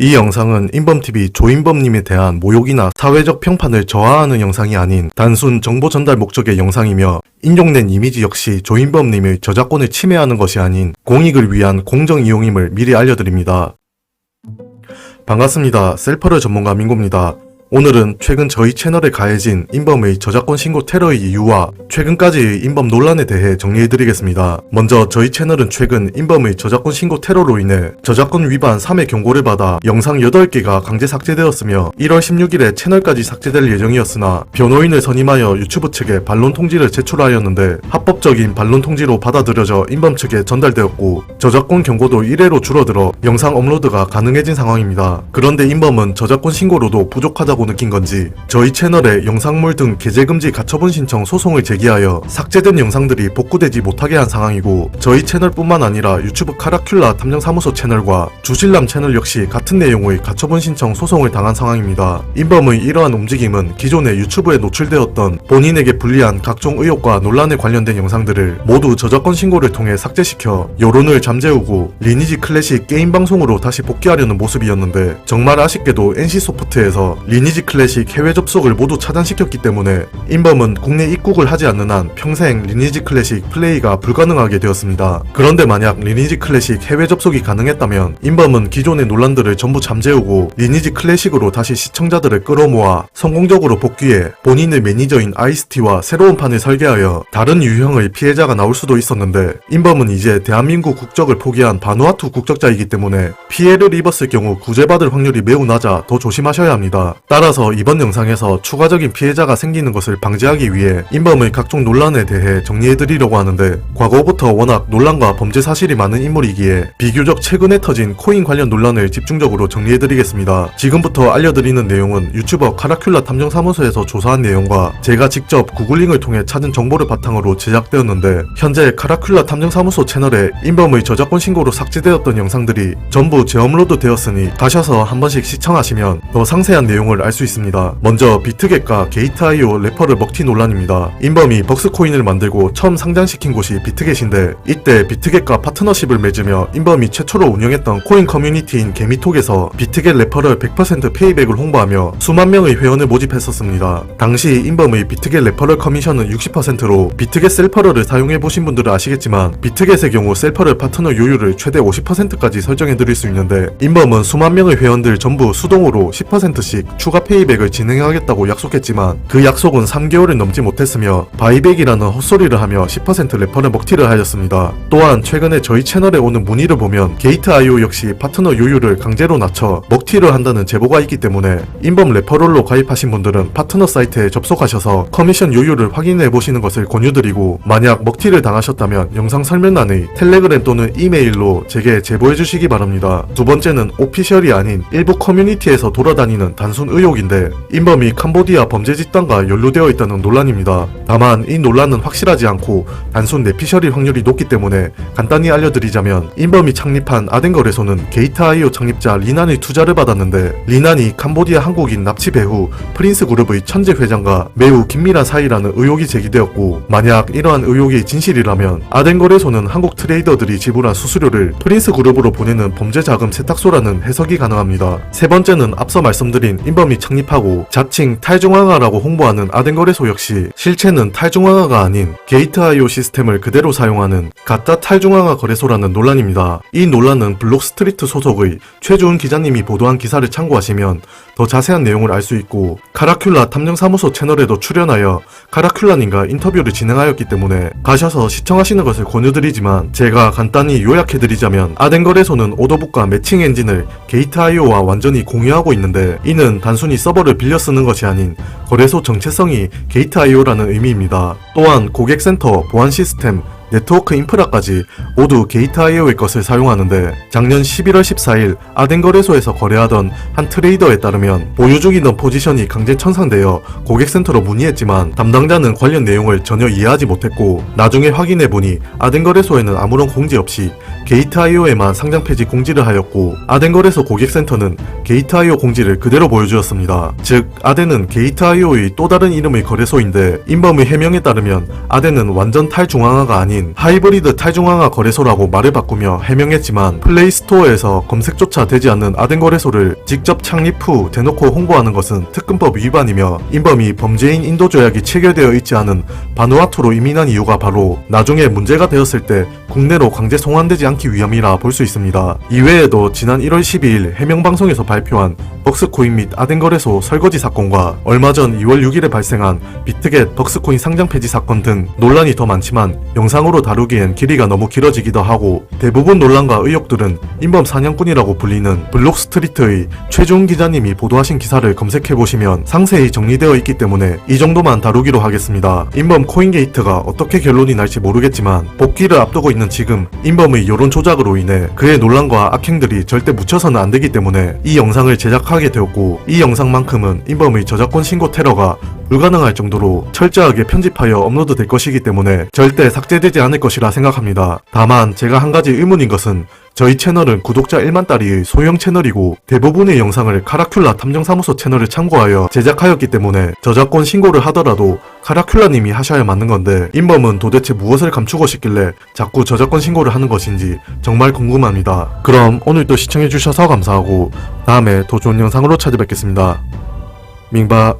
이 영상은 인범TV 조인범님에 대한 모욕이나 사회적 평판을 저하하는 영상이 아닌 단순 정보 전달 목적의 영상이며 인용된 이미지 역시 조인범님의 저작권을 침해하는 것이 아닌 공익을 위한 공정 이용임을 미리 알려드립니다. 반갑습니다. 셀퍼를 전문가 민고입니다. 오늘은 최근 저희 채널에 가해진 인범의 저작권 신고 테러의 이유와 최근까지의 인범 논란에 대해 정리해드리겠습니다. 먼저 저희 채널은 최근 인범의 저작권 신고 테러로 인해 저작권 위반 3회 경고를 받아 영상 8개가 강제 삭제되었으며 1월 16일에 채널까지 삭제될 예정이었으나 변호인을 선임하여 유튜브 측에 반론 통지를 제출하였는데 합법적인 반론 통지로 받아들여져 인범 측에 전달되었고 저작권 경고도 1회로 줄어들어 영상 업로드가 가능해진 상황입니다. 그런데 인범은 저작권 신고로도 부족하다고 느낀 건지 저희 채널에 영상물 등 게재 금지 가처분 신청 소송을 제기하여 삭제된 영상들이 복구되지 못하게 한 상황이고 저희 채널뿐만 아니라 유튜브 카라큘라 탐정사무소 채널과 주실남 채널 역시 같은 내용의 가처분 신청 소송을 당한 상황입니다. 인범의 이러한 움직임은 기존에 유튜브에 노출되었던 본인에게 불리한 각종 의혹과 논란에 관련된 영상들을 모두 저작권 신고를 통해 삭제시켜 여론을 잠재우고 리니지 클래식 게임 방송으로 다시 복귀하려는 모습이었는데 정말 아쉽게도 NC소프트에서 리니지 클래식 해외 접속을 모두 차단시켰기 때문에 인범은 국내 입국을 하지 않는 한 평생 리니지 클래식 플레이가 불가능하게 되었습니다. 그런데 만약 리니지 클래식 해외 접속이 가능했다면 인범은 기존의 논란들을 전부 잠재우고 리니지 클래식으로 다시 시청자들을 끌어모아 성공적으로 복귀해 본인의 매니저인 아이스티와 새로운 판을 설계하여 다른 유형의 피해자가 나올 수도 있었는데 인범은 이제 대한민국 국적을 포기한 바누아투 국적자이기 때문에 피해를 입었을 경우 구제받을 확률이 매우 낮아 더 조심하셔야 합니다. 따라서 이번 영상에서 추가적인 피해자가 생기는 것을 방지하기 위해 인범의 각종 논란에 대해 정리해드리려고 하는데 과거부터 워낙 논란과 범죄 사실이 많은 인물이기에 비교적 최근에 터진 코인 관련 논란을 집중적으로 정리해드리겠습니다. 지금부터 알려드리는 내용은 유튜버 카라큘라 탐정사무소에서 조사한 내용과 제가 직접 구글링을 통해 찾은 정보를 바탕으로 제작되었는데 현재 카라큘라 탐정사무소 채널에 인범의 저작권 신고로 삭제되었던 영상들이 전부 재업로드 되었으니 가셔서 한 번씩 시청하시면 더 상세한 내용을 알 수 있습니다. 먼저 비트겟과 게이트.io 래퍼를 먹튀 논란입니다. 인범이 벅스코인을 만들고 처음 상장시킨 곳이 비트겟인데 이때 비트겟과 파트너십을 맺으며 인범이 최초로 운영했던 코인 커뮤니티인 개미톡에서 비트겟 래퍼를 100% 페이백을 홍보하며 수만 명의 회원을 모집했었습니다. 당시 인범의 비트겟 래퍼럴 커미션은 60%로 비트겟 셀퍼럴을 사용해 보신 분들은 아시겠지만 비트겟의 경우 셀퍼럴 파트너 요율을 최대 50%까지 설정해 드릴 수 있는데 인범은 수만 명의 회원들 전부 수동으로 10%씩 추가 페이백을 진행하겠다고 약속했지만 그 약속은 3개월을 넘지 못했으며 바이백이라는 헛소리를 하며 10% 래퍼를 먹튀를 하였습니다. 또한 최근에 저희 채널에 오는 문의를 보면 게이트.io 역시 파트너 요율을 강제로 낮춰 먹튀를 한다는 제보가 있기 때문에 인범 레퍼럴로 가입하신 분들은 파트너 사이트에 접속하셔서 커미션 요율을 확인해 보시는 것을 권유드리고 만약 먹튀를 당하셨다면 영상 설명란의 텔레그램 또는 이메일로 제게 제보해 주시기 바랍니다. 두 번째는 오피셜이 아닌 일부 커뮤니티에서 돌아다니는 단순 의혹 인데 인범이 캄보디아 범죄 집단과 연루되어 있다는 논란입니다. 다만 이 논란은 확실하지 않고 단순 내피셜일 확률이 높기 때문에 간단히 알려드리자면 인범이 창립한 아덴거래소는 게이트.io 창립자 리난의 투자를 받았는데 리난이 캄보디아 한국인 납치 배후 프린스 그룹의 천재 회장과 매우 긴밀한 사이라는 의혹이 제기되었고 만약 이러한 의혹이 진실이라면 아덴거래소는 한국 트레이더들이 지불한 수수료를 프린스 그룹으로 보내는 범죄 자금 세탁소라는 해석이 가능합니다. 세 번째는 앞서 말씀드린 인범이 창립하고 자칭 탈중앙화라고 홍보하는 아덴거래소 역시 실체는 탈중앙화가 아닌 게이트.io 시스템을 그대로 사용하는 가짜 탈중앙화 거래소라는 논란입니다. 이 논란은 블록스트리트 소속의 최주은 기자님이 보도한 기사를 참고하시면 더 자세한 내용을 알 수 있고 카라큘라 탐정사무소 채널에도 출연하여 카라큘라님과 인터뷰를 진행하였기 때문에 가셔서 시청하시는 것을 권유드리지만 제가 간단히 요약해드리자면 아덴거래소는 오더북과 매칭 엔진을 게이트.io와 완전히 공유하고 있는데 이는 단순 히 서버를 빌려 쓰는 것이 아닌 거래소 정체성이 게이트.io라는 의미입니다. 또한 고객센터, 보안 시스템, 네트워크 인프라까지 모두 게이트.io의 것을 사용하는데 작년 11월 14일 아덴 거래소에서 거래하던 한 트레이더에 따르면 보유 중이던 포지션이 강제 천상되어 고객센터로 문의했지만 담당자는 관련 내용을 전혀 이해하지 못했고 나중에 확인해보니 아덴 거래소에는 아무런 공지 없이 게이트.io에만 상장 폐지 공지를 하였고 아덴 거래소 고객센터는 게이트.io 공지를 그대로 보여주었습니다. 즉 아덴은 게이트.io의 또 다른 이름의 거래소인데 인범의 해명에 따르면 아덴은 완전 탈중앙화가 아닌 하이브리드 탈중앙화 거래소라고 말을 바꾸며 해명했지만 플레이스토어에서 검색조차 되지 않는 아덴 거래소를 직접 창립 후 대놓고 홍보하는 것은 특근법 위반이며 인범이 범죄인 인도 조약이 체결되어 있지 않은 바누아투로 이민한 이유가 바로 나중에 문제가 되었을 때 국내로 강제 송환되지 않기 위함이라 볼 수 있습니다. 이외에도 지난 1월 12일 해명방송에서 발표한 벅스코인 및 아덴거래소 설거지 사건과 얼마 전 2월 6일에 발생한 비트겟 벅스코인 상장 폐지 사건 등 논란이 더 많지만 영상으로 다루기엔 길이가 너무 길어지기도 하고 대부분 논란과 의혹들은 인범 사냥꾼이라고 불리는 블록스트리트의 최준 기자님이 보도하신 기사를 검색해보시면 상세히 정리되어 있기 때문에 이 정도만 다루기로 하겠습니다. 인범 코인게이트가 어떻게 결론이 날지 모르겠지만 복귀를 앞두고 있는 지금 인범의 여론 조작으로 인해 그의 논란과 악행들이 절대 묻혀서는 안 되기 때문에 이 영상을 제작하게 되었고 이 영상만큼은 인범의 저작권 신고 테러가 불가능할 정도로 철저하게 편집하여 업로드 될 것이기 때문에 절대 삭제되지 않을 것이라 생각합니다. 다만 제가 한 가지 의문인 것은 저희 채널은 구독자 1만 따리의 소형 채널이고 대부분의 영상을 카라큘라 탐정사무소 채널을 참고하여 제작하였기 때문에 저작권 신고를 하더라도 카라큘라님이 하셔야 맞는 건데 인범은 도대체 무엇을 감추고 싶길래 자꾸 저작권 신고를 하는 것인지 정말 궁금합니다. 그럼 오늘도 시청해주셔서 감사하고 다음에 더 좋은 영상으로 찾아뵙겠습니다. 민바